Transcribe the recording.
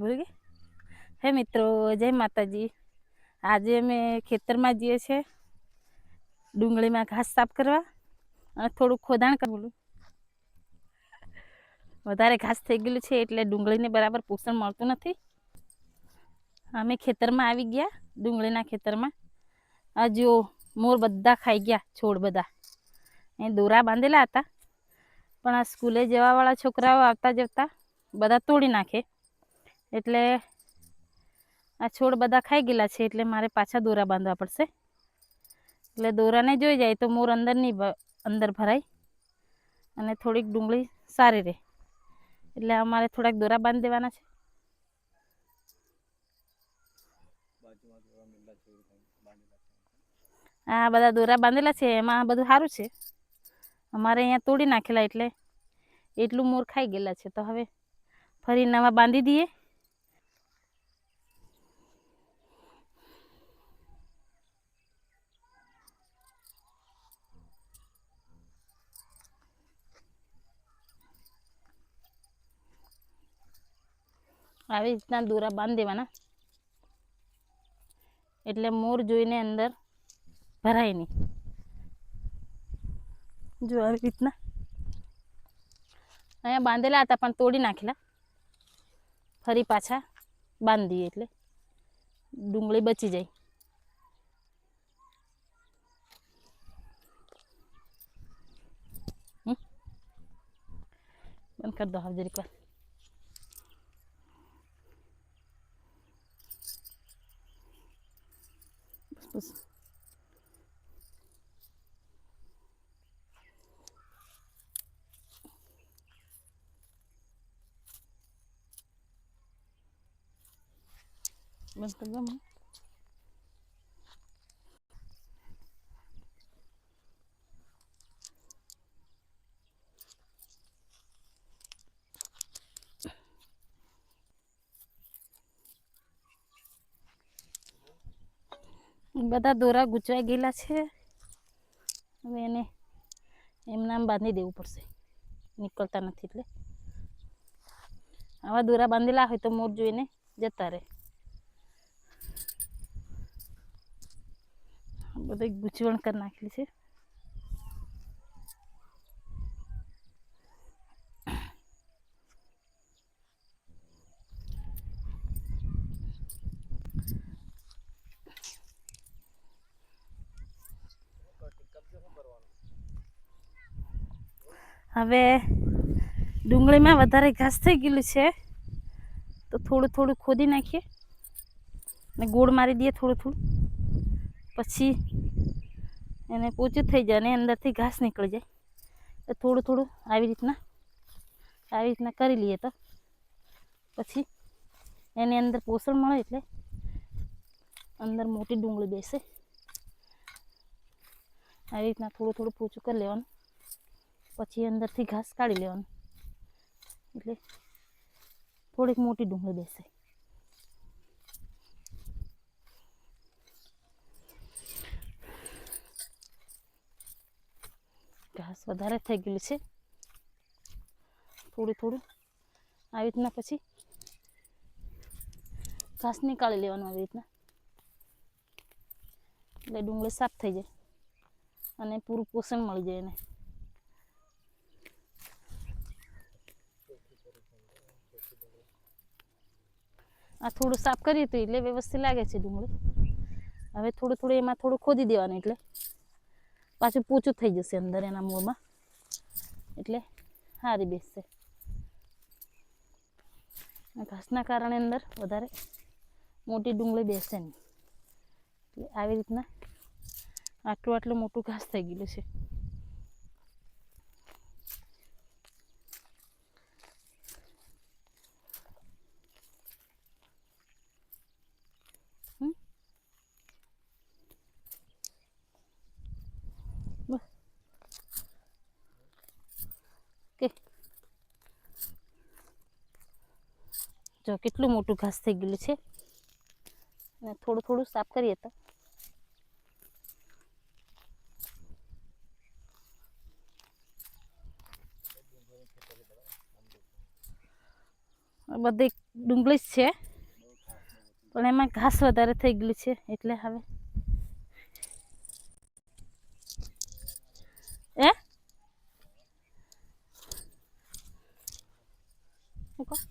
ભૂલી ગઈ હે મિત્રો, જય માતાજી. આજે અમે ખેતરમાં જઈએ છીએ ડુંગળીમાં ઘાસ સાફ કરવા અને થોડું ખોદાણ કરવું વધારે ઘાસ થઈ ગયેલું છે એટલે ડુંગળીને બરાબર પોષણ મળતું નથી. અમે ખેતરમાં આવી ગયા, ડુંગળીના ખેતરમાં. આ મોર બધા ખાઈ ગયા, છોડ બધા. એ દોરા બાંધેલા હતા. પણ આ સ્કૂલે જવાવાળા છોકરાઓ આવતા જતા બધા તોડી નાખે. એટલે આ છોડ બધા ખાઈ ગયેલા છે, એટલે મારે પાછા દોરા બાંધવા પડશે. એટલે દોરાને જોઈ જાય તો મોર અંદર નહીં અંદર ભરાય અને થોડીક ડુંગળી સારી રહે. એટલે અમારે થોડાક દોરા બાંધી દેવાના છે. આ બધા દોરા બાંધેલા છે, એમાં બધું સારું છે. અમારે અહીંયા તોડી નાખેલા, એટલે એટલું મોર ખાઈ ગયેલા છે, તો હવે ફરી નવા બાંધી દઈએ. આવી રીતના દોરા બાંધી દેવાના. એટલે મોર જોઈને અંદર ભરાય નહીં. જો આવી રીતના. અહીંયા બાંધેલા હતા પણ તોડી નાખેલા. ફરી પાછા બાંધી એટલે ડુંગળી બચી જાય? બંધ કરી દો હાજરી જરીક બસ બસ બંધ બધા દોરા ગૂંચવાઈ ગયેલા છે. હવે એને એમને આમ બાંધી દેવું પડશે. નીકળતા નથી એટલે. આવા દોરા બાંધેલા હોય તો મોર જોઈને જતા રહે. બધું ગૂંચવણ કરી નાખેલી છે. હવે ડુંગળીમાં વધારે ઘાસ થઈ ગયેલું છે. તો થોડું થોડું ખોદી નાખીએ ને ગોળ મારી દઈએ થોડું થોડું. પછી એને પોચું થઈ જાય અને અંદરથી ઘાસ નીકળી જાય. તો થોડું થોડું આવી રીતના આવી રીતના કરી લઈએ તો. પછી એની અંદર પોષણ મળે એટલે અંદર મોટી ડુંગળી બેસે. આવી રીતના થોડું થોડું પોચું કરી લેવાનું. પછી અંદરથી ઘાસ કાઢી લેવાનું. એટલે થોડીક મોટી ડુંગળી બેસે. ઘાસ વધારે થઈ ગયેલું છે. થોડું થોડું. આવી રીતના પછી ઘાસ નીકાળી લેવાનું આવી રીતના. એટલે ડુંગળી સાફ થઈ જાય અને પૂરું પોષણ મળી જાય એને. આ થોડું સાફ કરીએ હતું એટલે વ્યવસ્થિત લાગે છે ડુંગળી. હવે થોડું થોડું એમાં થોડું ખોદી દેવાનું એટલે પાછું પોચું થઈ જશે અંદર એના મૂળમાં. એટલે સારી બેસશે. ઘાસના કારણે અંદર વધારે મોટી ડુંગળી બેસે નહીં. એટલે આવી રીતના આટલું આટલું મોટું ઘાસ થઈ ગયેલું છે. જો કેટલું મોટું ઘાસ થઈ ગયેલું છે. અને થોડું થોડું સાફ કરીએ તો. બધી ડુંગળી જ છે. પણ એમાં ઘાસ વધારે થઈ ગયેલું છે, એટલે હવે. એ ここ